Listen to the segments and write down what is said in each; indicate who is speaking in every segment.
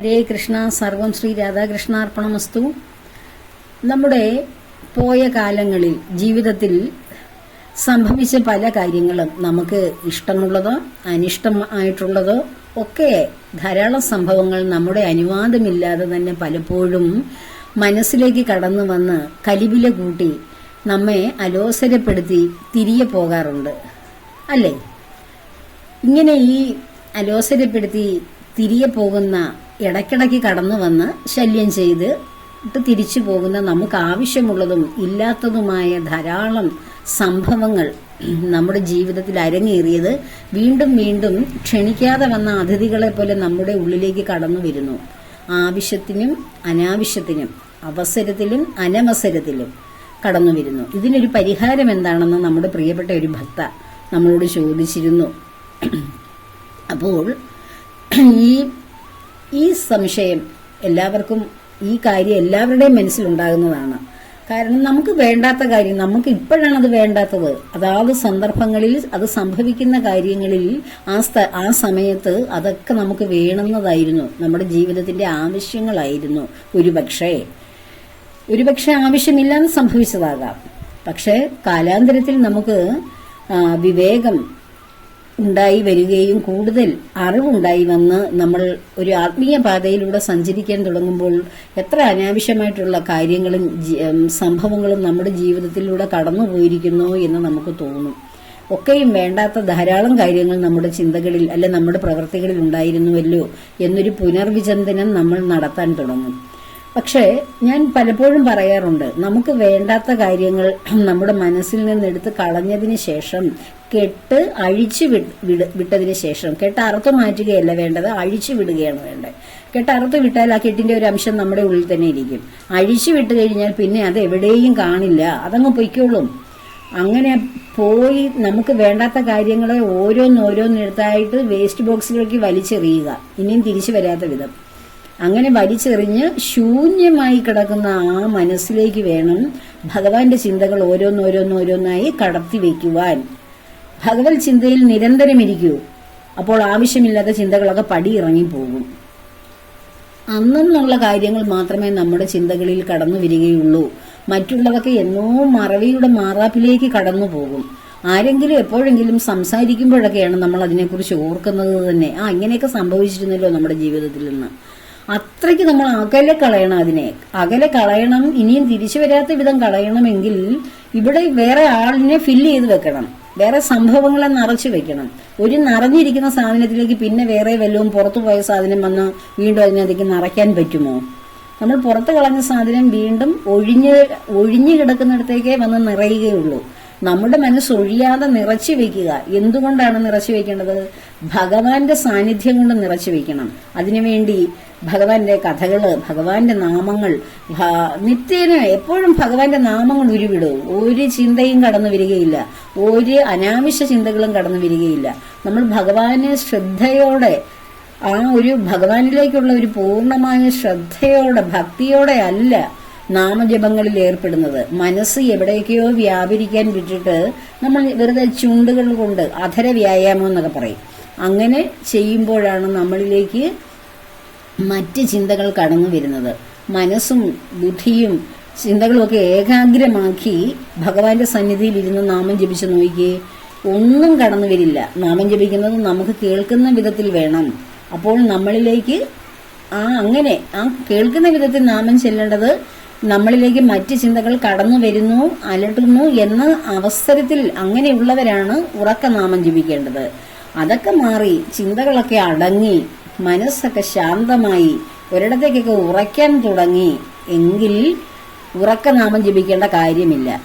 Speaker 1: ഹരേ കൃഷ്ണ സർവം ശ്രീ രാധാകൃഷ്ണാർപ്പണമസ്തു. നമ്മുടെ പോയ കാലങ്ങളിൽ ജീവിതത്തിൽ സംഭവിച്ച പല കാര്യങ്ങളും നമുക്ക് ഇഷ്ടമുള്ളതോ അനിഷ്ടമായിട്ടുള്ളതോ ഒക്കെ ധാരാളം സംഭവങ്ങൾ നമ്മുടെ അനുവാദമില്ലാതെ തന്നെ പലപ്പോഴും മനസ്സിലേക്ക് കടന്നു വന്ന് കലിവില കൂട്ടി നമ്മെ അലോസരപ്പെടുത്തി തിരികെ പോകാറുണ്ട്. അല്ലേ? ഇങ്ങനെ ഈ അലോസരപ്പെടുത്തി തിരികെ പോകുന്ന ഇടയ്ക്കിടയ്ക്ക് കടന്നു വന്ന് ശല്യം ചെയ്ത് ഇട്ട് തിരിച്ചു പോകുന്ന നമുക്ക് ആവശ്യമുള്ളതും ഇല്ലാത്തതുമായ ധാരാളം സംഭവങ്ങൾ നമ്മുടെ ജീവിതത്തിൽ അരങ്ങേറിയത് വീണ്ടും വീണ്ടും ക്ഷണിക്കാതെ വന്ന അതിഥികളെ പോലെ നമ്മുടെ ഉള്ളിലേക്ക് കടന്നു വരുന്നു. ആവശ്യത്തിനും അനാവശ്യത്തിനും അവസരത്തിലും അനവസരത്തിലും കടന്നു വരുന്നു. ഇതിനൊരു പരിഹാരം എന്താണെന്ന് നമ്മുടെ പ്രിയപ്പെട്ട ഒരു ഭക്ത നമ്മളോട് ചോദിച്ചിരുന്നു. അപ്പോൾ ഈ ഈ സംശയം എല്ലാവർക്കും ഈ കാര്യം എല്ലാവരുടെയും മനസ്സിലുണ്ടാകുന്നതാണ്. കാരണം നമുക്ക് വേണ്ടാത്ത കാര്യം നമുക്ക് ഇപ്പോഴാണ് അത് വേണ്ടാത്തത്. അതാത് സന്ദർഭങ്ങളിൽ അത് സംഭവിക്കുന്ന കാര്യങ്ങളിൽ ആ ആ സമയത്ത് അതൊക്കെ നമുക്ക് വേണമെന്നതായിരുന്നു നമ്മുടെ ജീവിതത്തിന്റെ ആവശ്യങ്ങളായിരുന്നു. ഒരുപക്ഷെ ഒരുപക്ഷെ ആവശ്യമില്ലാന്ന് സംഭവിച്ചതാകാം. പക്ഷേ കാലാന്തരത്തിൽ നമുക്ക് വിവേകം ഉണ്ടായി വരികയും കൂടുതൽ അറിവുണ്ടായി വന്ന് നമ്മൾ ഒരു ആത്മീയ പാതയിലൂടെ സഞ്ചരിക്കാൻ തുടങ്ങുമ്പോൾ എത്ര അനാവശ്യമായിട്ടുള്ള കാര്യങ്ങളും സംഭവങ്ങളും നമ്മുടെ ജീവിതത്തിലൂടെ കടന്നു പോയിരിക്കുന്നു എന്ന് നമുക്ക് തോന്നും. ഒക്കെയും വേണ്ടാത്ത ധാരാളം കാര്യങ്ങൾ നമ്മുടെ ചിന്തകളിൽ അല്ലെ നമ്മുടെ പ്രവർത്തികളിൽ ഉണ്ടായിരുന്നുവല്ലോ എന്നൊരു പുനർവിചിന്തനം നമ്മൾ നടത്താൻ തുടങ്ങും. പക്ഷേ ഞാൻ പലപ്പോഴും പറയാറുണ്ട് നമുക്ക് വേണ്ടാത്ത കാര്യങ്ങൾ നമ്മുടെ മനസ്സിൽ നിന്ന് എടുത്ത് കളഞ്ഞതിന് ശേഷം കെട്ട് അഴിച്ചു വിട- വിട്ടതിന് ശേഷം കെട്ട് അറുത്ത് മാറ്റുകയല്ല വേണ്ടത് അഴിച്ചു വിടുകയാണ് വേണ്ടത്. കെട്ട് അറുത്ത് വിട്ടാൽ ആ കെട്ടിന്റെ ഒരു അംശം നമ്മുടെ ഉള്ളിൽ തന്നെ ഇരിക്കും. അഴിച്ചു വിട്ട് കഴിഞ്ഞാൽ പിന്നെ അത് എവിടെയും കാണില്ല. അതങ്ങ് പൊയ്ക്കോളും. അങ്ങനെ പോയി നമുക്ക് വേണ്ടാത്ത കാര്യങ്ങളെ ഓരോന്നോരോന്നെടുത്തായിട്ട് വേസ്റ്റ് ബോക്സിലേക്ക് വലിച്ചെറിയുക. ഇനിയും തിരിച്ചു വരാത്ത വിധം. അങ്ങനെ വലിച്ചെറിഞ്ഞ് ശൂന്യമായി കിടക്കുന്ന ആ മനസ്സിലേക്ക് വേണം ഭഗവാന്റെ ചിന്തകൾ ഓരോന്നോരോന്നോരോന്നായി കടത്തി വയ്ക്കുവാൻ ഭഗവത് ചിന്തയിൽ നിരന്തരം ഇരിക്കൂ അപ്പോൾ ആവശ്യമില്ലാത്ത ചിന്തകളൊക്കെ പടിയിറങ്ങി പോകും അന്നെന്നുള്ള കാര്യങ്ങൾ മാത്രമേ നമ്മുടെ ചിന്തകളിൽ കടന്നു വരികയുള്ളൂ. മറ്റുള്ളതൊക്കെ എന്നോ മറവിയുടെ മാറാപ്പിലേക്ക് കടന്നു പോകും. ആരെങ്കിലും എപ്പോഴെങ്കിലും സംസാരിക്കുമ്പോഴൊക്കെയാണ് നമ്മൾ അതിനെക്കുറിച്ച് ഓർക്കുന്നത് തന്നെ. ആ ഇങ്ങനെയൊക്കെ സംഭവിച്ചിരുന്നല്ലോ നമ്മുടെ ജീവിതത്തിൽ നിന്ന് അത്രയ്ക്ക് നമ്മൾ അകലെ കളയണം അതിനെ. അകലെ കളയണം ഇനിയും തിരിച്ചു വരാത്ത വിധം കളയണമെങ്കിൽ ഇവിടെ വേറെ ആളിനെ ഫില്ല് ചെയ്ത് വെക്കണം. വേറെ സംഭവങ്ങളെ നിറച്ചു വെക്കണം. ഒരു നിറഞ്ഞിരിക്കുന്ന സാധനത്തിലേക്ക് പിന്നെ വേറെ വല്ലതും പുറത്തു പോയ സാധനം വന്ന് വീണ്ടും അതിനകത്തേക്ക് നിറയ്ക്കാൻ പറ്റുമോ? നമ്മൾ പുറത്ത് കളഞ്ഞ സാധനം വീണ്ടും ഒഴിഞ്ഞ് ഒഴിഞ്ഞു കിടക്കുന്നിടത്തേക്കേ വന്ന് നിറയുകയുള്ളൂ. നമ്മുടെ മനസ്സ് ഒഴിയാതെ നിറച്ചു വെക്കുക. എന്തുകൊണ്ടാണ് നിറച്ചു വെക്കേണ്ടത്? ഭഗവാന്റെ സാന്നിധ്യം കൊണ്ട് നിറച്ചു വെക്കണം. അതിനുവേണ്ടി ഭഗവാന്റെ കഥകൾ ഭഗവാന്റെ നാമങ്ങൾ നിത്യേന എപ്പോഴും ഭഗവാന്റെ നാമങ്ങൾ ഉരുവിടും. ഒരു ചിന്തയും കടന്നു വരികയില്ല. ഒരു അനാവശ്യ ചിന്തകളും കടന്നു വരികയില്ല. നമ്മൾ ഭഗവാനെ ശ്രദ്ധയോടെ ആ ഒരു ഭഗവാനിലേക്കുള്ള ഒരു പൂർണമായ ശ്രദ്ധയോടെ ഭക്തിയോടെ അല്ല നാമജപങ്ങളിൽ ഏർപ്പെടുന്നത്. മനസ്സ് എവിടേക്കോ വ്യാപരിക്കാൻ വിട്ടിട്ട് നമ്മൾ വെറുതെ ചുണ്ടുകൾ കൊണ്ട് അധര വ്യായാമം എന്നൊക്കെ പറയും. അങ്ങനെ ചെയ്യുമ്പോഴാണ് നമ്മളിലേക്ക് മറ്റ് ചിന്തകൾ കടന്നു വരുന്നത്. മനസ്സും ബുദ്ധിയും ചിന്തകളുമൊക്കെ ഏകാഗ്രമാക്കി ഭഗവാന്റെ സന്നിധിയിൽ ഇരുന്ന് നാമം ജപിച്ച് നോക്കിയേ ഒന്നും കടന്നു വരില്ല. നാമം ജപിക്കുന്നത് നമുക്ക് കേൾക്കുന്ന വിധത്തിൽ വേണം. അപ്പോൾ നമ്മളിലേക്ക് ആ അങ്ങനെ ആ കേൾക്കുന്ന വിധത്തിൽ നാമം ചെല്ലേണ്ടത് നമ്മളിലേക്ക് മറ്റ് ചിന്തകൾ കടന്നു വരുന്നു അലട്ടുന്നു എന്ന അവസരത്തിൽ അങ്ങനെയുള്ളവരാണ് ഉറക്ക നാമം ജപിക്കേണ്ടത്. അതൊക്കെ മാറി ചിന്തകളൊക്കെ അടങ്ങി മനസ്സൊക്കെ ശാന്തമായി ഒരിടത്തേക്കൊക്കെ ഉറയ്ക്കാൻ തുടങ്ങി എങ്കിൽ ഉറക്ക നാമം ജപിക്കേണ്ട കാര്യമില്ല.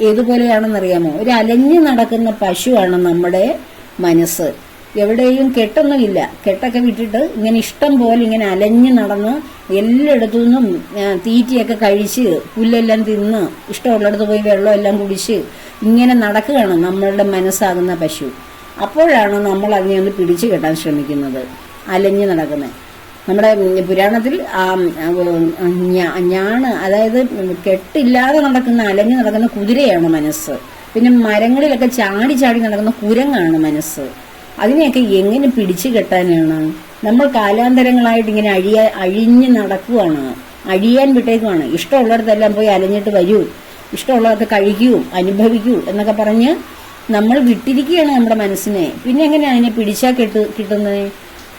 Speaker 1: ഏതുപോലെയാണെന്നറിയാമോ? ഒരു അലഞ്ഞു നടക്കുന്ന പശുവാണ് നമ്മുടെ മനസ്സ്. എവിടെയും കെട്ടൊന്നുമില്ല. കെട്ടൊക്കെ വിട്ടിട്ട് ഇങ്ങനെ ഇഷ്ടം പോലെ ഇങ്ങനെ അലഞ്ഞു നടന്ന് എല്ലായിടത്തു നിന്നും തീറ്റയൊക്കെ കഴിച്ച് പുല്ലെല്ലാം തിന്ന് ഇഷ്ടമുള്ളിടത്ത് പോയി വെള്ളമെല്ലാം കുടിച്ച് ഇങ്ങനെ നടക്കുകയാണ് നമ്മളുടെ മനസ്സാകുന്ന പശു. അപ്പോഴാണ് നമ്മൾ അതിനെ ഒന്ന് പിടിച്ചു കെട്ടാൻ ശ്രമിക്കുന്നത്. അലഞ്ഞു നടക്കുന്നത് നമ്മുടെ പുരാണത്തിൽ ഞാണ് അതായത് കെട്ടില്ലാതെ നടക്കുന്ന അലഞ്ഞു നടക്കുന്ന കുതിരയാണ് മനസ്സ്. പിന്നെ മരങ്ങളിലൊക്കെ ചാടി ചാടി നടക്കുന്ന കുരങ്ങാണ് മനസ്സ്. അതിനെയൊക്കെ എങ്ങനെ പിടിച്ചു കെട്ടാനാണ്? നമ്മൾ കാലാന്തരങ്ങളായിട്ട് ഇങ്ങനെ അഴിയ അഴിഞ്ഞ് നടക്കുവാണ്. അഴിയാൻ വിട്ടേക്കുവാണ്. ഇഷ്ടമുള്ളിടത്തെല്ലാം പോയി അലഞ്ഞിട്ട് വരൂ. ഇഷ്ടമുള്ളതൊക്കെ കഴിക്കൂ അനുഭവിക്കൂ എന്നൊക്കെ പറഞ്ഞ് നമ്മൾ വിട്ടിരിക്കുകയാണ് നമ്മുടെ മനസ്സിനെ. പിന്നെ എങ്ങനെയാണ് അതിനെ പിടിച്ചാൽ കെട്ട് കിട്ടുന്നത്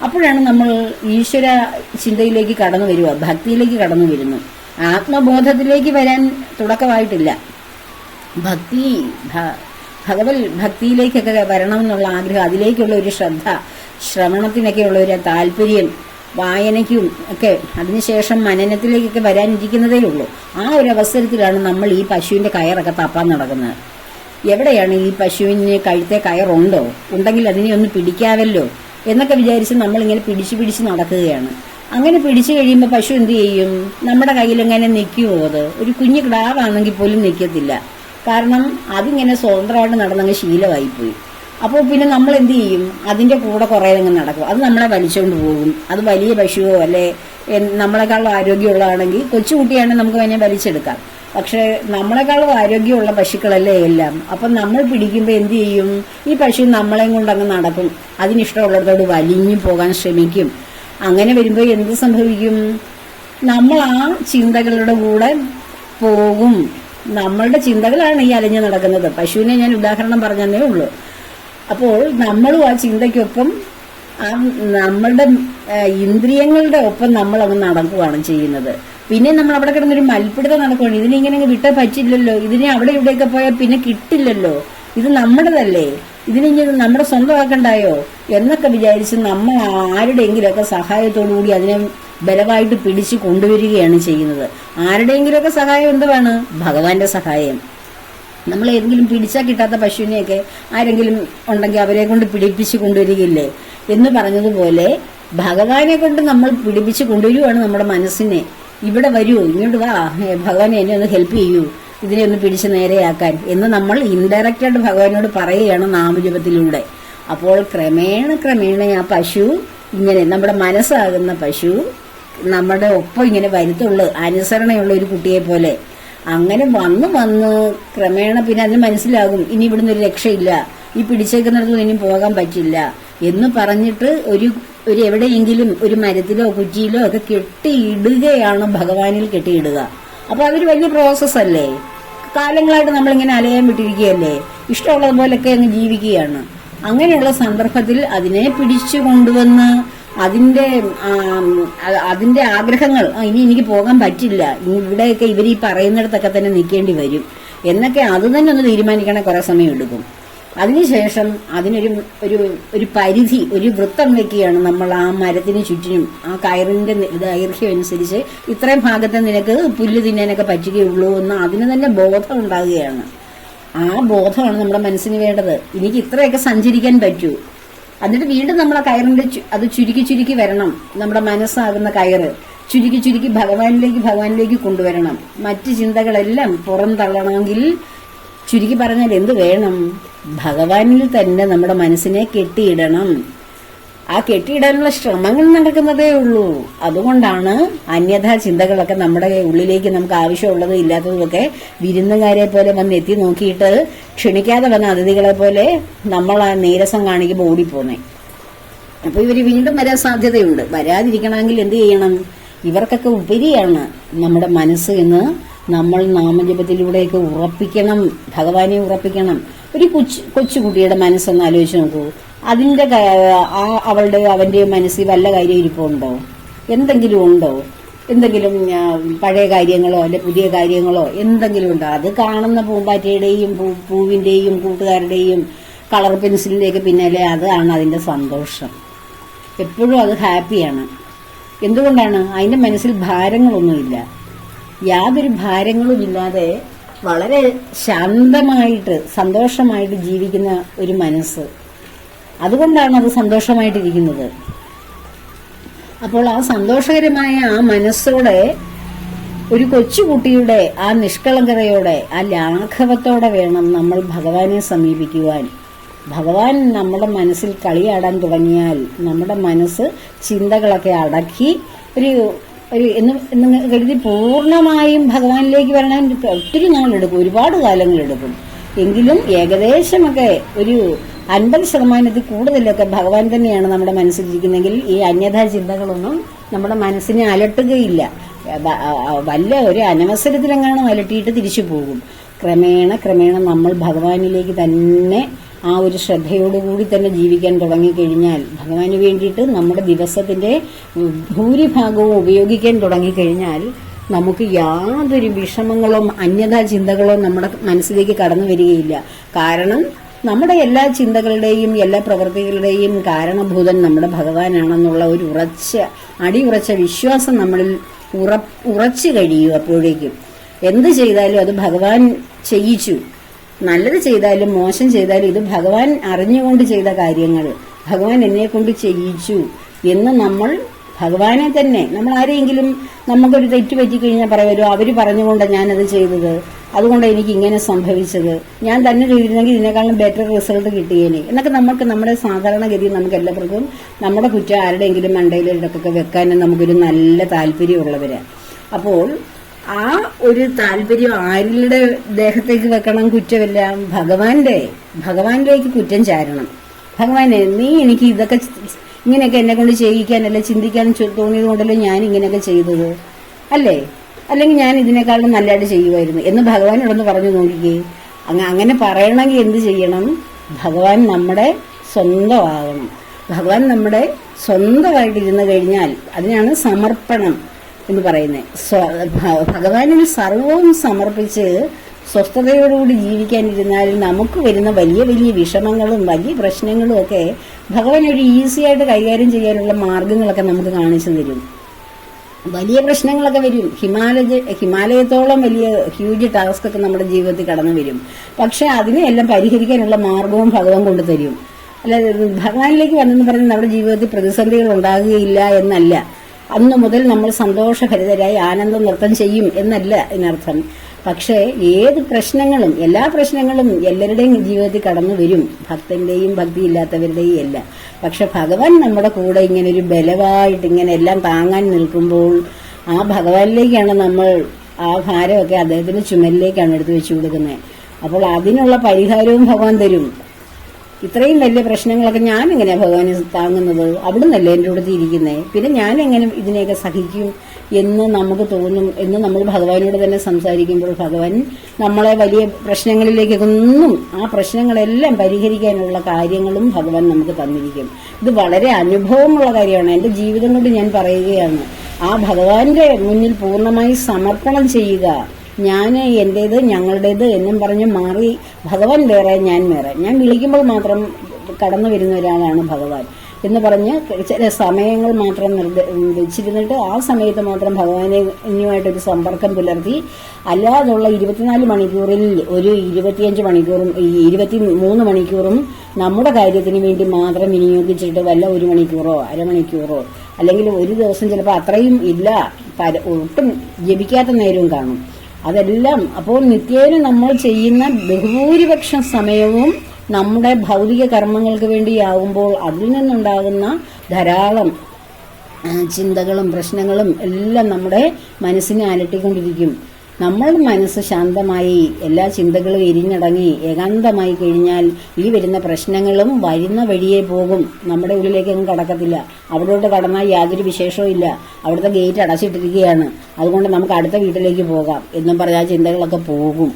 Speaker 1: അപ്പോഴാണ് നമ്മൾ ഈശ്വര ചിന്തയിലേക്ക് കടന്നു വരിക ഭക്തിയിലേക്ക് കടന്നു വരുന്നു. ആത്മബോധത്തിലേക്ക് വരാൻ തുടക്കമായിട്ടില്ല. ഭക്തി ഭഗവൽ ഭക്തിയിലേക്കൊക്കെ വരണമെന്നുള്ള ആഗ്രഹം അതിലേക്കുള്ള ഒരു ശ്രദ്ധ ശ്രവണത്തിനൊക്കെയുള്ള ഒരു താല്പര്യം വായനയ്ക്കും ഒക്കെ അതിനുശേഷം മനനത്തിലേക്കൊക്കെ വരാനിരിക്കുന്നതേ ഉള്ളൂ. ആ ഒരു അവസരത്തിലാണ് നമ്മൾ ഈ പശുവിന്റെ കയറൊക്കെ തപ്പാൻ നടക്കുന്നത്. എവിടെയാണ് ഈ പശുവിന് കഴുത്തെ കയറുണ്ടോ? ഉണ്ടെങ്കിൽ അതിനെ ഒന്ന് പിടിക്കാവല്ലോ. എന്നൊക്കെ വിചാരിച്ച് നമ്മളിങ്ങനെ പിടിച്ച് പിടിച്ച് നടക്കുകയാണ്. അങ്ങനെ പിടിച്ചു കഴിയുമ്പോൾ പശു എന്ത് ചെയ്യും? നമ്മുടെ കയ്യിലിങ്ങനെ നിൽക്കുമോ അത്? ഒരു കുഞ്ഞു കിടാവാണെങ്കിൽ പോലും നിൽക്കത്തില്ല. കാരണം അതിങ്ങനെ സ്വതന്ത്രമായിട്ട് നടന്നങ്ങ് ശീലമായിപ്പോയി. അപ്പോൾ പിന്നെ നമ്മൾ എന്ത് ചെയ്യും അതിന്റെ കൂടെ കുറേ അങ്ങ് നടക്കും. അത് നമ്മളെ വലിച്ചുകൊണ്ട് പോകും. അത് വലിയ പശുവോ അല്ലെ നമ്മളെക്കാളും ആരോഗ്യമുള്ളതാണെങ്കിൽ കൊച്ചുകുട്ടിയാണെങ്കിൽ നമുക്ക് അതിനെ വലിച്ചെടുക്കാം. പക്ഷേ നമ്മളെക്കാളും ആരോഗ്യമുള്ള പശുക്കളല്ലേ എല്ലാം? അപ്പം നമ്മൾ പിടിക്കുമ്പോൾ എന്ത് ചെയ്യും ഈ പശു നമ്മളെയും കൊണ്ട് അങ്ങ് നടക്കും. അതിനിഷ്ടമുള്ളിടത്തോട് വലിഞ്ഞു പോകാൻ ശ്രമിക്കും. അങ്ങനെ വരുമ്പോൾ എന്ത് സംഭവിക്കും? നമ്മൾ ആ ചിന്തകളുടെ കൂടെ പോകും. നമ്മളുടെ ചിന്തകളാണ് ഈ അലഞ്ഞു നടക്കുന്നത്. പശുവിനെ ഞാൻ ഉദാഹരണം പറഞ്ഞതേ ഉള്ളൂ. അപ്പോൾ നമ്മളും ആ ചിന്തയ്ക്കൊപ്പം ആ നമ്മളുടെ ഇന്ദ്രിയങ്ങളുടെ ഒപ്പം നമ്മൾ അങ്ങ് നടക്കുകയാണ് ചെയ്യുന്നത്. പിന്നെ നമ്മൾ അവിടെ കിടന്നൊരു മൽപ്പിടുത്തം നടക്കുകയാണ്. ഇതിനെ ഇങ്ങനെ അങ്ങ് വിട്ടാൽ പറ്റില്ലല്ലോ. ഇതിനെ അവിടെ ഇവിടെയൊക്കെ പോയാൽ പിന്നെ കിട്ടില്ലല്ലോ. ഇത് നമ്മുടേതല്ലേ? ഇതിനെ ഇനി നമ്മുടെ സ്വന്തമാക്കണ്ടായോ? എന്നൊക്കെ വിചാരിച്ച് നമ്മൾ ആരുടെയെങ്കിലുമൊക്കെ സഹായത്തോടുകൂടി അതിനെ ബലമായിട്ട് പിടിച്ചു കൊണ്ടുവരികയാണ് ചെയ്യുന്നത്. ആരുടെയെങ്കിലുമൊക്കെ സഹായം എന്തുവാണ്? ഭഗവാന്റെ സഹായം. നമ്മൾ ഏതെങ്കിലും പിടിച്ചാൽ കിട്ടാത്ത പശുവിനെയൊക്കെ ആരെങ്കിലും ഉണ്ടെങ്കിൽ അവരെ കൊണ്ട് പിടിപ്പിച്ച് കൊണ്ടുവരികയില്ലേ? എന്ന് പറഞ്ഞതുപോലെ ഭഗവാനെ കൊണ്ട് നമ്മൾ പിടിപ്പിച്ച് കൊണ്ടുവരുവാണ് നമ്മുടെ മനസ്സിനെ. ഇവിടെ വരൂ ഇങ്ങോട്ട് വാ. ഭഗവാനെ എന്നെ ഒന്ന് ഹെൽപ്പ് ചെയ്യൂ. ഇതിനെ ഒന്ന് പിടിച്ച് നേരെയാക്കാൻ. എന്ന് നമ്മൾ ഇൻഡയറക്റ്റ് ആയിട്ട് ഭഗവാനോട് പറയുകയാണ് നാമജപത്തിലൂടെ അപ്പോൾ ക്രമേണ ക്രമേണ ആ പശു ഇങ്ങനെ നമ്മുടെ മനസ്സാകുന്ന പശു നമ്മുടെ ഒപ്പം ഇങ്ങനെ വരുത്തുള്ളൂ. അനുസരണയുള്ള ഒരു കുട്ടിയെ പോലെ അങ്ങനെ വന്ന് വന്ന് ക്രമേണ പിന്നെ അതിന് മനസ്സിലാകും ഇനി ഇവിടുന്ന് ഒരു രക്ഷയില്ല. ഈ പിടിച്ചേക്കുന്നിടത്ത് ഇനി പോകാൻ പറ്റില്ല എന്ന് പറഞ്ഞിട്ട് ഒരു ഒരു എവിടെയെങ്കിലും ഒരു മരത്തിലോ കുറ്റിയിലോ ഒക്കെ കെട്ടിയിടുകയാണ് ഭഗവാനിൽ കെട്ടിയിടുക. അപ്പൊ അതൊരു വലിയ പ്രോസസ്സല്ലേ കാലങ്ങളായിട്ട് നമ്മളിങ്ങനെ അലയാൻ വിട്ടിരിക്കുകയല്ലേ? ഇഷ്ടമുള്ളതുപോലൊക്കെ അങ്ങ് ജീവിക്കുകയാണ്. അങ്ങനെയുള്ള സന്ദർഭത്തിൽ അതിനെ പിടിച്ചു കൊണ്ടുവന്ന് അതിന്റെ അതിന്റെ ആഗ്രഹങ്ങൾ ഇനി എനിക്ക് പോകാൻ പറ്റില്ല. ഇവിടെയൊക്കെ ഇവർ ഈ പറയുന്നിടത്തൊക്കെ തന്നെ നിൽക്കേണ്ടി വരും. എന്നൊക്കെ അത് തന്നെ ഒന്ന് തീരുമാനിക്കണേ കുറെ സമയം എടുക്കും അതിനുശേഷം അതിനൊരു ഒരു ഒരു പരിധി ഒരു വൃത്തം വെക്കുകയാണ് നമ്മൾ ആ മരത്തിന് ചുറ്റിനും ആ കയറിന്റെ ദൈർഘ്യം അനുസരിച്ച് ഇത്രയും ഭാഗത്തെ നിനക്ക് പുല്ല് തിന്നാനൊക്കെ പറ്റുകയുള്ളൂ എന്ന് അതിന് തന്നെ ബോധം ഉണ്ടാകുകയാണ് ആ ബോധമാണ് നമ്മുടെ മനസ്സിന് വേണ്ടത്. എനിക്ക് ഇത്രയൊക്കെ സഞ്ചരിക്കാൻ പറ്റൂ. എന്നിട്ട് വീണ്ടും നമ്മൾ ആ കയറിന്റെ അത് ചുരുക്കി ചുരുക്കി വരണം. നമ്മുടെ മനസ്സാകുന്ന കയറ്. ചുരുക്കി ചുരുക്കി ഭഗവാനിലേക്ക് ഭഗവാനിലേക്ക് കൊണ്ടുവരണം. മറ്റ് ചിന്തകളെല്ലാം പുറം തള്ളണമെങ്കിൽ ചുരുക്കി പറഞ്ഞാൽ എന്ത് വേണം? ഭഗവാനിൽ തന്നെ നമ്മുടെ മനസ്സിനെ കെട്ടിയിടണം. ആ കെട്ടിയിടാനുള്ള ശ്രമങ്ങൾ നടക്കുന്നതേ ഉള്ളൂ. അതുകൊണ്ടാണ് അന്യഥാ ചിന്തകളൊക്കെ നമ്മുടെ ഉള്ളിലേക്ക് നമുക്ക് ആവശ്യമുള്ളതും ഇല്ലാത്തതുമൊക്കെ വിരുന്നുകാരെ പോലെ വന്ന് എത്തി നോക്കിയിട്ട് ക്ഷണിക്കാതെ വന്ന അതിഥികളെ പോലെ നമ്മൾ ആ നീരസം കാണിക്കുമ്പോൾ ഓടിപ്പോന്നെ. അപ്പൊ ഇവർ വീണ്ടും വരാൻ സാധ്യതയുണ്ട്. വരാതിരിക്കണമെങ്കിൽ എന്ത് ചെയ്യണം? ഇവർക്കൊക്കെ ഉപരിയാണ് നമ്മുടെ മനസ്സ് എന്ന് നമ്മൾ നാമജപത്തിലൂടെയൊക്കെ ഉറപ്പിക്കണം ഭഗവാനെ ഉറപ്പിക്കണം. ഒരു കൊച്ചു കൊച്ചുകുട്ടിയുടെ മനസ്സൊന്ന് ആലോചിച്ച് നോക്കൂ. അതിന്റെ ആ അവളുടെ അവന്റെ മനസ്സിൽ വല്ല കാര്യം ഇരിപ്പുണ്ടോ? എന്തെങ്കിലും ഉണ്ടോ? എന്തെങ്കിലും പഴയ കാര്യങ്ങളോ അല്ലെ പുതിയ കാര്യങ്ങളോ എന്തെങ്കിലും ഉണ്ടോ? അത് കാണുന്ന പൂമ്പാറ്റയുടെയും പൂവിന്റെയും കൂട്ടുകാരുടെയും കളർ പെൻസിലിന്റെയൊക്കെ പിന്നാലെ അതാണ് അതിന്റെ സന്തോഷം. എപ്പോഴും അത് ഹാപ്പിയാണ്. എന്തുകൊണ്ടാണ്? അതിന്റെ മനസ്സിൽ ഭാരങ്ങളൊന്നുമില്ല. യാതൊരു ഭാരങ്ങളും ഇല്ലാതെ വളരെ ശാന്തമായിട്ട് സന്തോഷമായിട്ട് ജീവിക്കുന്ന ഒരു മനസ്സ്. അതുകൊണ്ടാണ് അത് സന്തോഷമായിട്ടിരിക്കുന്നത്. അപ്പോൾ ആ സന്തോഷകരമായ ആ മനസ്സോടെ ഒരു കൊച്ചുകുട്ടിയുടെ ആ നിഷ്കളങ്കതയോടെ ആ ലാഘവത്തോടെ വേണം നമ്മൾ ഭഗവാനെ സമീപിക്കുവാൻ. ഭഗവാൻ നമ്മുടെ മനസ്സിൽ കളിയാടാൻ തുടങ്ങിയാൽ നമ്മുടെ മനസ്സ് ചിന്തകളൊക്കെ അടക്കി ഒരു ഒരു എന്ന് എന്ന് കരുതി പൂർണമായും ഭഗവാനിലേക്ക് വരാൻ ഒത്തിരി ഞങ്ങളെടുക്കും ഒരുപാട് കാലങ്ങളെടുക്കും. എങ്കിലും ഏകദേശമൊക്കെ ഒരു അൻപത് ശതമാനത്തിൽ കൂടുതലൊക്കെ ഭഗവാൻ തന്നെയാണ് നമ്മുടെ മനസ്സിലിരിക്കുന്നെങ്കിൽ ഈ അന്യഥാ ചിന്തകളൊന്നും നമ്മുടെ മനസ്സിനെ അലട്ടുകയില്ല. വല്ല ഒരു അനവസരത്തിലെങ്ങാനും അലട്ടിയിട്ട് തിരിച്ചു പോകും. ക്രമേണ ക്രമേണ നമ്മൾ ഭഗവാനിലേക്ക് തന്നെ ആ ഒരു ശ്രദ്ധയോടുകൂടി തന്നെ ജീവിക്കാൻ തുടങ്ങിക്കഴിഞ്ഞാൽ ഭഗവാന് വേണ്ടിയിട്ട് നമ്മുടെ ദിവസത്തിന്റെ ഭൂരിഭാഗവും ഉപയോഗിക്കാൻ തുടങ്ങിക്കഴിഞ്ഞാൽ നമുക്ക് യാതൊരു വിഷമങ്ങളോ അന്യതാ ചിന്തകളോ നമ്മുടെ മനസ്സിലേക്ക് കടന്നു വരികയില്ല. കാരണം നമ്മുടെ എല്ലാ ചിന്തകളുടെയും എല്ലാ പ്രവൃത്തികളുടെയും കാരണഭൂതൻ നമ്മുടെ ഭഗവാനാണെന്നുള്ള ഒരു ഉറച്ച അടിയുറച്ച വിശ്വാസം നമ്മളിൽ ഉറ ഉറച്ചു കഴിയും അപ്പോഴേക്കും. എന്ത് ചെയ്താലും അത് ഭഗവാൻ ചെയ്യിച്ചു. നല്ലത് ചെയ്താലും മോശം ചെയ്താലും ഇത് ഭഗവാൻ അറിഞ്ഞുകൊണ്ട് ചെയ്ത കാര്യങ്ങൾ. ഭഗവാൻ എന്നെ കൊണ്ട് ചെയ്യിച്ചു എന്ന് നമ്മൾ ഭഗവാനെ തന്നെ നമ്മൾ ആരെയെങ്കിലും നമുക്കൊരു തെറ്റ് പറ്റിക്കഴിഞ്ഞാൽ പറയുമല്ലോ അവർ പറഞ്ഞുകൊണ്ട് ഞാനത് ചെയ്തത്. അതുകൊണ്ട് എനിക്ക് ഇങ്ങനെ സംഭവിച്ചത്. ഞാൻ തന്നെ ചെയ്തിരുന്നെങ്കിൽ ഇതിനേക്കാളും ബെറ്റർ റിസൾട്ട് കിട്ടിയേനെ. എന്നൊക്കെ നമുക്ക് നമ്മുടെ സാധാരണഗതിയിൽ നമുക്ക് എല്ലാവർക്കും നമ്മുടെ കുറ്റം ആരുടെയെങ്കിലും മണ്ടയിലൊക്കെ വെക്കാനും നമുക്കൊരു നല്ല താല്പര്യമുള്ളവരാണ് അപ്പോൾ ആ ഒരു താല്പര്യം ആരുടെ ദേഹത്തേക്ക് വെക്കണം കുറ്റമില്ല ഭഗവാന്റെ ഭഗവാനിലേക്ക് കുറ്റം ചാരണം. ഭഗവാനെ നീ എനിക്ക് ഇതൊക്കെ ഇങ്ങനെയൊക്കെ എന്നെ കൊണ്ട് ചെയ്യിക്കാനല്ല ചിന്തിക്കാൻ തോന്നിയത് കൊണ്ടല്ലേ ഞാൻ ഇങ്ങനെയൊക്കെ ചെയ്തത്? അല്ലേ? അല്ലെങ്കിൽ ഞാൻ ഇതിനേക്കാളും നല്ലതായിട്ട് ചെയ്യുമായിരുന്നു. എന്ന് ഭഗവാനോടൊന്ന് പറഞ്ഞു നോക്കിക്കേ. അങ്ങ അങ്ങനെ പറയണമെങ്കിൽ എന്ത് ചെയ്യണം? ഭഗവാൻ നമ്മുടെ സ്വന്തമാകണം. ഭഗവാൻ നമ്മുടെ സ്വന്തമായിട്ട് ഇരുന്ന് കഴിഞ്ഞാൽ അതിനാണ് സമർപ്പണം. എന്ന് പറയുന്നത് ഭഗവാനിന് സർവവും സമർപ്പിച്ച് സ്വസ്ഥതയോടുകൂടി ജീവിക്കാനിരുന്നാൽ നമുക്ക് വരുന്ന വലിയ വലിയ വിഷമങ്ങളും വലിയ പ്രശ്നങ്ങളും ഒക്കെ ഭഗവാൻ ഒരു ഈസി ആയിട്ട് കൈകാര്യം ചെയ്യാനുള്ള മാർഗങ്ങളൊക്കെ നമുക്ക് കാണിച്ചു തരും. വലിയ പ്രശ്നങ്ങളൊക്കെ വരും. ഹിമാലയ ഹിമാലയത്തോളം വലിയ ഹ്യൂജ് ടാസ്ക് ഒക്കെ നമ്മുടെ ജീവിതത്തിൽ കടന്നു വരും. പക്ഷെ അതിനെല്ലാം പരിഹരിക്കാനുള്ള മാർഗവും ഭഗവാൻ കൊണ്ടുതരും അല്ല ഭഗവാനിലേക്ക് വന്നെന്ന് പറഞ്ഞാൽ നമ്മുടെ ജീവിതത്തിൽ പ്രതിസന്ധികൾ ഉണ്ടാകുകയില്ല എന്നല്ല. അന്ന് മുതൽ നമ്മൾ സന്തോഷഭരിതരായി ആനന്ദം നൃത്തം ചെയ്യും എന്നല്ല ഇതിനർത്ഥം പക്ഷേ ഏത് പ്രശ്നങ്ങളും എല്ലാ പ്രശ്നങ്ങളും എല്ലാവരുടെയും ജീവിതത്തിൽ കടന്നു വരും. ഭക്തന്റെയും ഭക്തിയില്ലാത്തവരുടെയും എല്ലാം പക്ഷെ ഭഗവാൻ നമ്മുടെ കൂടെ ഇങ്ങനെ ഒരു ബലമായിട്ട് ഇങ്ങനെ എല്ലാം താങ്ങാൻ നിൽക്കുമ്പോൾ ആ ഭഗവാനിലേക്കാണ് നമ്മൾ ആ ഭാരമൊക്കെ അദ്ദേഹത്തിന്റെ ചുമലിലേക്കാണ് എടുത്തു വെച്ചു കൊടുക്കുന്നത്. അപ്പോൾ അതിനുള്ള പരിഹാരവും ഭഗവാൻ തരും. ഇത്രയും വലിയ പ്രശ്നങ്ങളൊക്കെ ഞാൻ എങ്ങനെയാ ഭഗവാനെ താങ്ങുന്നത്? അവിടുന്നല്ലേ എന്റെ കൂടെ തിരിക്കുന്നത് പിന്നെ ഞാൻ എങ്ങനെ ഇതിനെയൊക്കെ സഹിക്കും എന്ന് നമുക്ക് തോന്നും എന്ന് നമ്മൾ ഭഗവാനോട് തന്നെ സംസാരിക്കുമ്പോൾ ഭഗവാൻ നമ്മളെ വലിയ പ്രശ്നങ്ങളിലേക്കൊന്നും ആ പ്രശ്നങ്ങളെല്ലാം പരിഹരിക്കാനുള്ള കാര്യങ്ങളും ഭഗവാൻ നമുക്ക് തന്നിരിക്കും. ഇത് വളരെ അനുഭവമുള്ള കാര്യമാണ്. എന്റെ ജീവിതം കൊണ്ട് ഞാൻ പറയുകയാണ്. ആ ഭഗവാന്റെ മുന്നിൽ പൂർണമായി സമർപ്പണം ചെയ്യുക. ഞാൻ എന്റേത് ഞങ്ങളുടേത് എന്നും പറഞ്ഞ് മാറി ഭഗവാൻ വേറെ ഞാൻ വേറെ. ഞാൻ വിളിക്കുമ്പോൾ മാത്രം കടന്നു വരുന്ന ഒരാളാണ് ഭഗവാൻ എന്ന് പറഞ്ഞ് ചില സമയങ്ങൾ മാത്രം നിർദ്ദേശിച്ചിരുന്നിട്ട് ആ സമയത്ത് മാത്രം ഭഗവാനെ ഇനിയുമായിട്ടൊരു സമ്പർക്കം പുലർത്തി. അല്ലാതുള്ള ഇരുപത്തിനാല് മണിക്കൂറിൽ ഒരു ഇരുപത്തിയഞ്ച് മണിക്കൂറും ഇരുപത്തി മൂന്ന് മണിക്കൂറും നമ്മുടെ കാര്യത്തിന് വേണ്ടി മാത്രം വിനിയോഗിച്ചിട്ട് വല്ല ഒരു മണിക്കൂറോ അരമണിക്കൂറോ അല്ലെങ്കിൽ ഒരു ദിവസം ചിലപ്പോൾ അത്രയും ഇല്ല ഒട്ടും ജപിക്കാത്ത നേരവും കാണും. അതെല്ലാം അപ്പോൾ നിത്യേന നമ്മൾ ചെയ്യുന്ന ബഹുഭൂരിപക്ഷം സമയവും നമ്മുടെ ഭൗതിക കർമ്മങ്ങൾക്ക് വേണ്ടിയാകുമ്പോൾ അതിൽ നിന്നുണ്ടാകുന്ന ധാരാളം ചിന്തകളും പ്രശ്നങ്ങളും എല്ലാം നമ്മുടെ മനസ്സിനെ അലട്ടിക്കൊണ്ടിരിക്കും. നമ്മളുടെ മനസ്സ് ശാന്തമായി എല്ലാ ചിന്തകളും ഇരിഞ്ഞടങ്ങി ഏകാന്തമായി കഴിഞ്ഞാൽ ഈ വരുന്ന പ്രശ്നങ്ങളും വരുന്ന വഴിയേ പോകും. നമ്മുടെ ഉള്ളിലേക്കൊന്നും കടക്കത്തില്ല. അവിടോട്ട് കടന്നാൽ യാതൊരു വിശേഷവും ഇല്ല. അവിടുത്തെ ഗേറ്റ് അടച്ചിട്ടിരിക്കുകയാണ്. അതുകൊണ്ട് നമുക്ക് അടുത്ത വീട്ടിലേക്ക് പോകാം എന്നും പറഞ്ഞ ആ ചിന്തകളൊക്കെ പോകും.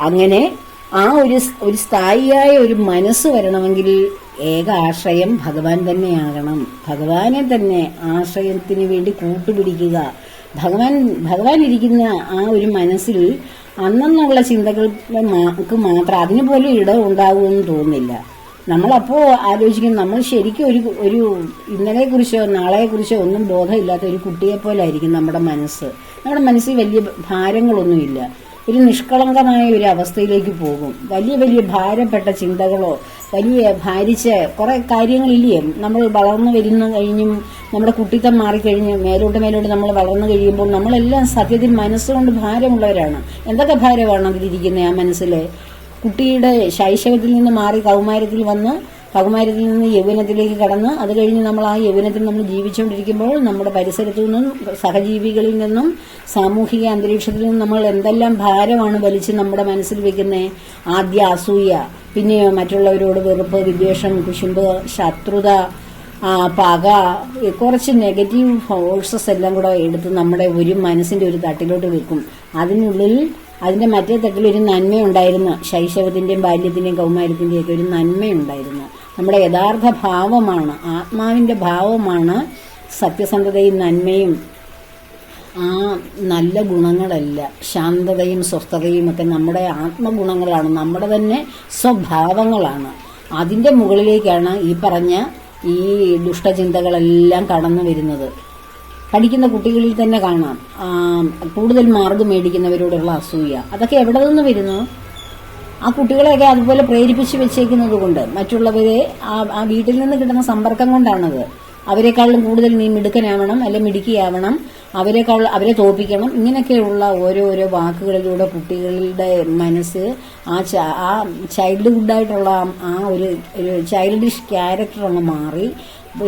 Speaker 1: അങ്ങനെ ആ ഒരു ഒരു സ്ഥായിയായ ഒരു മനസ്സ് വരണമെങ്കിൽ ഏക ആശ്രയം ഭഗവാൻ തന്നെയാകണം. ഭഗവാനെ തന്നെ ആശ്രയത്തിന് വേണ്ടി കൂട്ടുപിടിക്കുക. ഭഗവാൻ ഭഗവാൻ ഇരിക്കുന്ന ആ ഒരു മനസ്സിൽ അന്നെന്നുള്ള ചിന്തകൾക്ക് മാത്രം അതിന് പോലും ഇടം ഉണ്ടാകുമെന്ന് തോന്നുന്നില്ല. നമ്മളപ്പോ ആലോചിക്കും നമ്മൾ ശരിക്കും ഒരു ഒരു ഇന്നലെ കുറിച്ചോ നാളെ കുറിച്ചോ ഒന്നും ബോധമില്ലാത്ത ഒരു കുട്ടിയെ പോലെ ആയിരിക്കും നമ്മുടെ മനസ്സ്. നമ്മുടെ മനസ്സിൽ വലിയ ഭാരങ്ങളൊന്നുമില്ല. ഒരു നിഷ്കളങ്കമായ ഒരു അവസ്ഥയിലേക്ക് പോകും. വലിയ വലിയ ഭാരപ്പെട്ട ചിന്തകളോ വലിയ ഭാരിച്ച കുറെ കാര്യങ്ങളില്ലേ? നമ്മൾ വളർന്നു വരുന്ന കഴിഞ്ഞും നമ്മുടെ കുട്ടിത്തം മാറിക്കഴിഞ്ഞ് മേലോട്ട് മേലോട്ട് നമ്മൾ വളർന്നു കഴിയുമ്പോൾ നമ്മളെല്ലാം സത്യത്തിൽ മനസ്സുകൊണ്ട് ഭാരമുള്ളവരാണ്. എന്തൊക്കെ ഭാരമാണ് അതിലിരിക്കുന്നത് ആ മനസ്സിൽ കുട്ടിയുടെ ശൈശവത്തിൽ നിന്ന് മാറി കൗമാരത്തിൽ വന്ന് കൗമാരത്തിൽ നിന്ന് യൗവനത്തിലേക്ക് കടന്ന് അത് കഴിഞ്ഞ് നമ്മൾ ആ യൗവനത്തിൽ നമ്മൾ ജീവിച്ചുകൊണ്ടിരിക്കുമ്പോൾ നമ്മുടെ പരിസരത്തു നിന്നും സഹജീവികളിൽ നിന്നും സാമൂഹിക അന്തരീക്ഷത്തിൽ നിന്നും നമ്മൾ എന്തെല്ലാം ഭാരമാണ് വലിച്ച് നമ്മുടെ മനസ്സിൽ വെക്കുന്നത് ആദ്യ അസൂയ പിന്നെ മറ്റുള്ളവരോട് വെറുപ്പ് വിദ്വേഷം കുശുമ്പ് ശത്രുത പക കുറച്ച് നെഗറ്റീവ് ഫോഴ്സസ് എല്ലാം കൂടെ എടുത്ത് നമ്മുടെ ഒരു മനസ്സിന്റെ ഒരു തട്ടിലോട്ട് വെക്കും. അതിനുള്ളിൽ അതിന്റെ മറ്റേ തട്ടിൽ ഒരു നന്മയുണ്ടായിരുന്നു. ശൈശവത്തിന്റെയും ബാല്യത്തിന്റെയും കൗമാരത്തിന്റെയും ഒക്കെ ഒരു നന്മയുണ്ടായിരുന്നു. നമ്മുടെ യഥാർത്ഥ ഭാവമാണ് ആത്മാവിന്റെ ഭാവമാണ് സത്യസന്ധതയും നന്മയും. ആ നല്ല ഗുണങ്ങളല്ല ശാന്തതയും സ്വസ്ഥതയും ഒക്കെ നമ്മുടെ ആത്മഗുണങ്ങളാണ് നമ്മുടെ തന്നെ സ്വഭാവങ്ങളാണ്. അതിന്റെ മുകളിലേക്കാണ് ഈ പറഞ്ഞ ഈ ദുഷ്ടചിന്തകളെല്ലാം കടന്നു വരുന്നത്. പഠിക്കുന്ന കുട്ടികളിൽ തന്നെ കാണാം കൂടുതൽ മാർക്ക് മേടിക്കുന്നവരോടുള്ള അസൂയ. അതൊക്കെ എവിടെ നിന്ന് വരുന്നു? ആ കുട്ടികളെയൊക്കെ അതുപോലെ പ്രേരിപ്പിച്ച് വെച്ചേക്കുന്നത് കൊണ്ട് മറ്റുള്ളവരെ ആ വീട്ടിൽ നിന്ന് കിട്ടുന്ന സമ്പർക്കം കൊണ്ടാണത്. അവരെക്കാളും കൂടുതൽ നീ മിടുക്കനാവണം അല്ലെ മിടുക്കിയാവണം. അവരെക്കാൾ അവരെ തോപ്പിക്കണം ഇങ്ങനെയൊക്കെയുള്ള ഓരോരോ വാക്കുകളിലൂടെ കുട്ടികളുടെ മനസ്സ് ആ ആ ചൈൽഡ്ഹുഡായിട്ടുള്ള ആ ഒരു ഒരു ചൈൽഡിഷ് ക്യാരക്ടർ അങ്ങ് മാറി.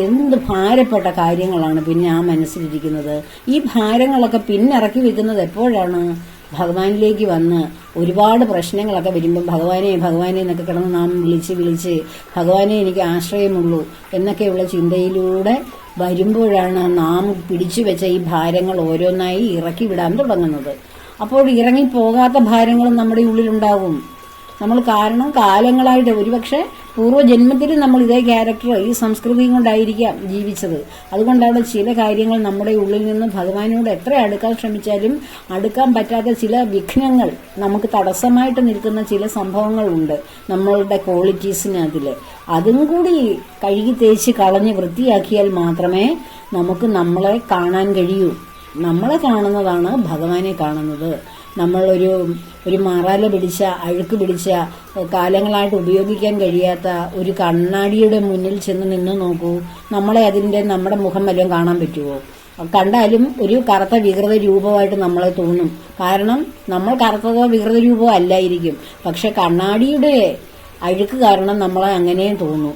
Speaker 1: എന്ത് ഭാരപ്പെട്ട കാര്യങ്ങളാണ് പിന്നെ ആ മനസ്സിലിരിക്കുന്നത്. ഈ ഭാരങ്ങളൊക്കെ പിന്നിറക്കി വെക്കുന്നത് എപ്പോഴാണ്? ഭഗവാനിലേക്ക് വന്ന് ഒരുപാട് പ്രശ്നങ്ങളൊക്കെ വരുമ്പം ഭഗവാനെ ഭഗവാനെ എന്നൊക്കെ കിടന്ന് നാം വിളിച്ച് വിളിച്ച് ഭഗവാനെ എനിക്ക് ആശ്രയമുള്ളൂ എന്നൊക്കെയുള്ള ചിന്തയിലൂടെ വരുമ്പോഴാണ് നാം പിടിച്ചു വെച്ച ഈ ഭാരങ്ങൾ ഓരോന്നായി ഇറക്കി വിടാൻ തുടങ്ങുന്നത്. അപ്പോൾ ഇറങ്ങിപ്പോകാത്ത ഭാരങ്ങളും നമ്മുടെ ഉള്ളിലുണ്ടാകും നമ്മൾ കാരണം കാലങ്ങളായിട്ട് ഒരുപക്ഷെ പൂർവജന്മത്തിൽ നമ്മൾ ഇതേ ക്യാരക്ടർ ഈ സംസ്കൃതിയും കൊണ്ടായിരിക്കാം ജീവിച്ചത്. അതുകൊണ്ടാണ് ചില കാര്യങ്ങൾ നമ്മുടെ ഉള്ളിൽ നിന്ന് ഭഗവാനോട് എത്ര അടുക്കാൻ ശ്രമിച്ചാലും അടുക്കാൻ പറ്റാത്ത ചില വിഘ്നങ്ങൾ നമുക്ക് തടസ്സമായിട്ട് നിൽക്കുന്ന ചില സംഭവങ്ങളുണ്ട് നമ്മളുടെ ക്വാളിറ്റീസിന് അതിൽ അതും കൂടി കഴുകി തേച്ച് കളഞ്ഞ് വൃത്തിയാക്കിയാൽ മാത്രമേ നമുക്ക് നമ്മളെ കാണാൻ കഴിയൂ. നമ്മളെ കാണുന്നതാണ് ഭഗവാനെ കാണുന്നത്. നമ്മളൊരു ഒരു മറല പിടിച്ച അഴുക്ക് പിടിച്ച കാലങ്ങളായിട്ട് ഉപയോഗിക്കാൻ കഴിയാത്ത ഒരു കണ്ണാടിയുടെ മുന്നിൽ ചെന്ന് നിന്ന് നോക്കൂ. നമ്മളെ അതിന്റെ നമ്മുടെ മുഖം വല്ലതും കാണാൻ പറ്റുമോ കണ്ടാലും ഒരു കറുത്ത വികൃത രൂപമായിട്ട് നമ്മളെ തോന്നും. കാരണം നമ്മൾ കറുത്തതോ വികൃത രൂപമോ അല്ലായിരിക്കും. പക്ഷെ കണ്ണാടിയുടെ അഴുക്ക് കാരണം നമ്മളെ അങ്ങനെയും തോന്നും.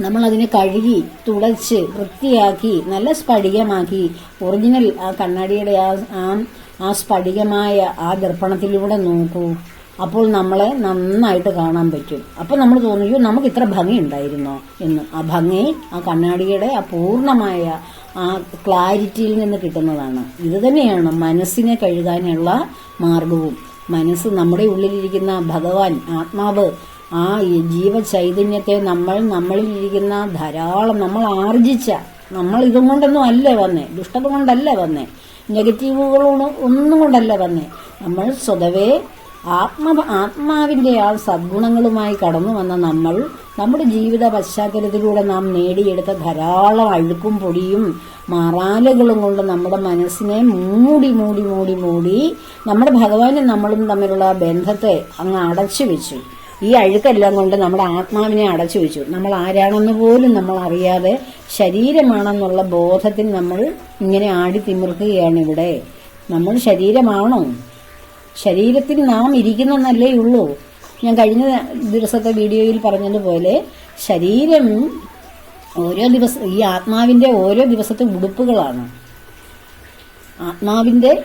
Speaker 1: നമ്മളതിനെ കഴുകി തുടച്ച് വൃത്തിയാക്കി നല്ല സ്ഫടികമാക്കി ഒറിജിനൽ ആ കണ്ണാടിയുടെ ആ ആ ആ സ്ഫടികമായ ആ ദർപ്പണത്തിലൂടെ നോക്കൂ. അപ്പോൾ നമ്മളെ നന്നായിട്ട് കാണാൻ പറ്റും. അപ്പോൾ നമ്മൾ തോന്നിയോ നമുക്ക് ഇത്ര ഭംഗി ഉണ്ടായിരുന്നോ? എന്ന്. ആ ഭംഗി ആ കണ്ണാടിയുടെ ആ പൂർണമായ ആ ക്ലാരിറ്റിയിൽ നിന്ന് കിട്ടുന്നതാണ്. ഇത് തന്നെയാണ് മനസ്സിനെ കഴുകാനുള്ള മാർഗവും. മനസ്സ് നമ്മുടെ ഉള്ളിലിരിക്കുന്ന ഭഗവാൻ ആത്മാവ് ആ ജീവചൈതന്യത്തെ നമ്മൾ നമ്മളിലിരിക്കുന്ന ധാരാളം നമ്മൾ ആർജിച്ച നമ്മൾ ഇതും കൊണ്ടൊന്നും അല്ലേ വന്നേ ദുഷ്ടത കൊണ്ടല്ലേ വന്നേ. നെഗറ്റീവുകളൊന്നും ഒന്നും കൊണ്ടല്ല വന്നേ നമ്മൾ സ്വതവേ ആത്മ ആത്മാവിന്റെ ആ സദ്ഗുണങ്ങളുമായി കടന്നു വന്ന നമ്മൾ നമ്മുടെ ജീവിത പശ്ചാത്തലത്തിലൂടെ നാം നേടിയെടുത്ത ധാരാളം അഴുക്കും പൊടിയും മറാലകളും കൊണ്ട് നമ്മുടെ മനസ്സിനെ മൂടി മൂടി മൂടി മൂടി നമ്മുടെ ഭഗവാനും നമ്മളും തമ്മിലുള്ള ബന്ധത്തെ അങ്ങ് അടച്ചു വെച്ചു. ഈ അഴുക്കെല്ലാം കൊണ്ട് നമ്മുടെ ആത്മാവിനെ അടച്ചു വെച്ചു. നമ്മൾ ആരാണെന്ന് പോലും നമ്മൾ അറിയാതെ ശരീരമാണെന്നുള്ള ബോധത്തിൽ നമ്മൾ ഇങ്ങനെ ആടി തിമിർക്കുകയാണ് ഇവിടെ. നമ്മൾ ശരീരമാണോ? ശരീരത്തിൽ നാം ഇരിക്കുന്നല്ലേ ഉള്ളൂ. ഞാൻ കഴിഞ്ഞ ദിവസത്തെ വീഡിയോയിൽ പറഞ്ഞതുപോലെ ശരീരം ഓരോ ദിവസം ഈ ആത്മാവിന്റെ ഓരോ ദിവസത്തെ ഉടുപ്പുകളാണ്. ആത്മാവിന്റെ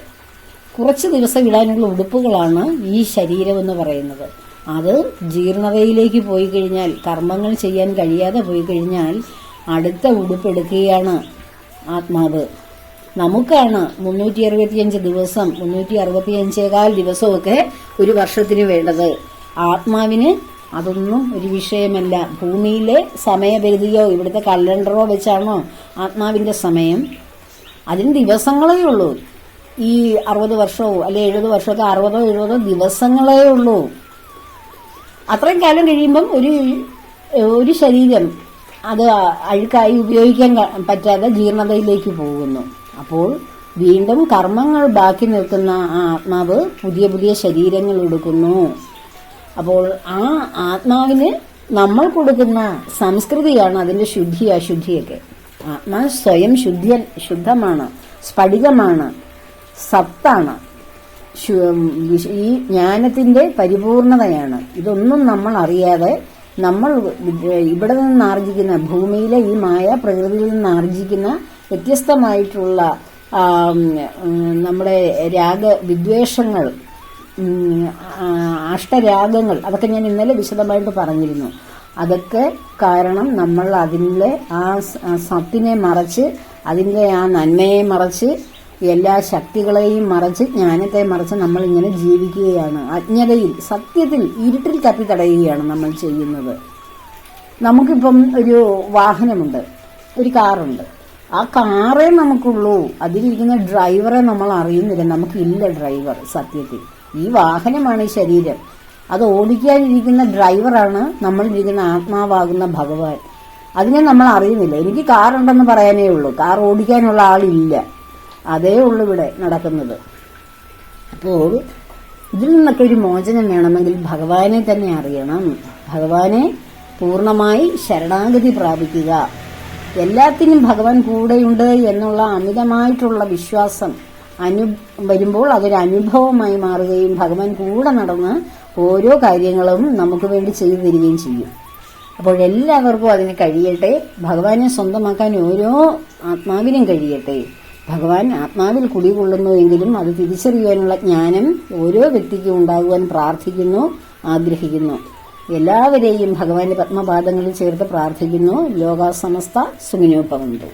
Speaker 1: കുറച്ച് ദിവസം ഇടാനുള്ള ഉടുപ്പുകളാണ് ഈ ശരീരം എന്ന് പറയുന്നത്. അത് ജീർണതയിലേക്ക് പോയി കഴിഞ്ഞാൽ കർമ്മങ്ങൾ ചെയ്യാൻ കഴിയാതെ പോയി കഴിഞ്ഞാൽ അടുത്ത ഉടുപ്പെടുക്കുകയാണ് ആത്മാവ്. നമുക്കാണ് മുന്നൂറ്റി അറുപത്തിയഞ്ച് ദിവസം മുന്നൂറ്റി അറുപത്തിയഞ്ചേകാൽ ദിവസമൊക്കെ ഒരു വർഷത്തിന് വേണ്ടത്. ആത്മാവിന് അതൊന്നും ഒരു വിഷയമല്ല. ഭൂമിയിലെ സമയപരിധിയോ ഇവിടുത്തെ കലണ്ടറോ വെച്ചാണോ ആത്മാവിന്റെ സമയം? അതിന് ദിവസങ്ങളേ ഉള്ളൂ. ഈ അറുപത് വർഷവും അല്ലെ എഴുപത് വർഷമൊക്കെ അറുപതോ എഴുപതോ ദിവസങ്ങളേ ഉള്ളൂ. അത്രയും കാലം കഴിയുമ്പം ഒരു ഒരു ശരീരം അത് അഴുക്കായി ഉപയോഗിക്കാൻ പറ്റാതെ ജീർണതയിലേക്ക് പോകുന്നു. അപ്പോൾ വീണ്ടും കർമ്മങ്ങൾ ബാക്കി നിൽക്കുന്ന ആ ആത്മാവ് പുതിയ പുതിയ ശരീരങ്ങൾ എടുക്കുന്നു അപ്പോൾ ആ ആത്മാവിന് നമ്മൾ കൊടുക്കുന്ന സംസ്കൃതിയാണ് അതിന്റെ ശുദ്ധി അശുദ്ധിയൊക്കെ. ആത്മാ സ്വയം ശുദ്ധ ശുദ്ധമാണ് സ്ഫടികമാണ് സത്താണ്. ഈ ജ്ഞാനത്തിന്റെ പരിപൂർണതയാണ്. ഇതൊന്നും നമ്മൾ അറിയാതെ നമ്മൾ ഇവിടെ നിന്ന് ആർജിക്കുന്ന ഭൂമിയിലെ ഈ മായ പ്രകൃതിയിൽ നിന്ന് ആർജിക്കുന്ന വ്യത്യസ്തമായിട്ടുള്ള നമ്മുടെ രാഗ വിദ്വേഷങ്ങൾ അഷ്ടരാഗങ്ങൾ അതൊക്കെ ഞാൻ ഇന്നലെ വിശദമായിട്ട് പറഞ്ഞിരുന്നു. അതൊക്കെ കാരണം നമ്മൾ അതിന്റെ ആ സത്തിനെ മറച്ച് അതിന്റെ ആ നന്മയെ മറച്ച് എല്ലാ ശക്തികളെയും മറച്ച് ജ്ഞാനത്തെ മറച്ച് നമ്മൾ ഇങ്ങനെ ജീവിക്കുകയാണ്. അജ്ഞതയിൽ സത്യത്തിൽ ഇരുട്ടിൽ തപ്പി തടയുകയാണ് നമ്മൾ ചെയ്യുന്നത്. നമുക്കിപ്പം ഒരു വാഹനമുണ്ട് ഒരു കാറുണ്ട്. ആ കാറേ നമുക്കുള്ളൂ. അതിലിരിക്കുന്ന ഡ്രൈവറെ നമ്മൾ അറിയുന്നില്ല. നമുക്കില്ല ഡ്രൈവർ സത്യത്തിൽ. ഈ വാഹനമാണ് ശരീരം. അത് ഓടിക്കാനിരിക്കുന്ന ഡ്രൈവറാണ് നമ്മളിരിക്കുന്ന ആത്മാവാകുന്ന ഭഗവാൻ. അതിനെ നമ്മൾ അറിയുന്നില്ല. എനിക്ക് കാറുണ്ടെന്ന് പറയാനേ ഉള്ളൂ. കാർ ഓടിക്കാനുള്ള ആളില്ല. അതേ ഉള്ളു ഇവിടെ നടക്കുന്നത്. അപ്പോൾ ഇതിൽ നിന്നൊക്കെ ഒരു മോചനം വേണമെങ്കിൽ ഭഗവാനെ തന്നെ അറിയണം. ഭഗവാനെ പൂർണമായി ശരണാഗതി പ്രാപിക്കുക. എല്ലാത്തിനും ഭഗവാൻ കൂടെയുണ്ട് എന്നുള്ള അമിതമായിട്ടുള്ള വിശ്വാസം അനു വരുമ്പോൾ അതൊരു അനുഭവമായി മാറുകയും ഭഗവാൻ കൂടെ നടന്ന് ഓരോ കാര്യങ്ങളും നമുക്ക് വേണ്ടി ചെയ്തു തരികയും ചെയ്യും. അപ്പോൾ എല്ലാവർക്കും അതിന് കഴിയട്ടെ. ഭഗവാനെ സ്വന്തമാക്കാൻ ഓരോ ആത്മാവിനും കഴിയട്ടെ. ഭഗവാൻ ആത്മാവിൽ കുടികൊള്ളുന്നുവെങ്കിലും അത് തിരിച്ചറിയുവാനുള്ള ജ്ഞാനം ഓരോ വ്യക്തിക്കും ഉണ്ടാകുവാൻ പ്രാർത്ഥിക്കുന്നു ആഗ്രഹിക്കുന്നു. എല്ലാവരെയും ഭഗവാന്റെ പത്മപാദങ്ങളിൽ ചേർത്ത് പ്രാർത്ഥിക്കുന്നു. ലോകാസമസ്ത സുഖിനോപവന്തു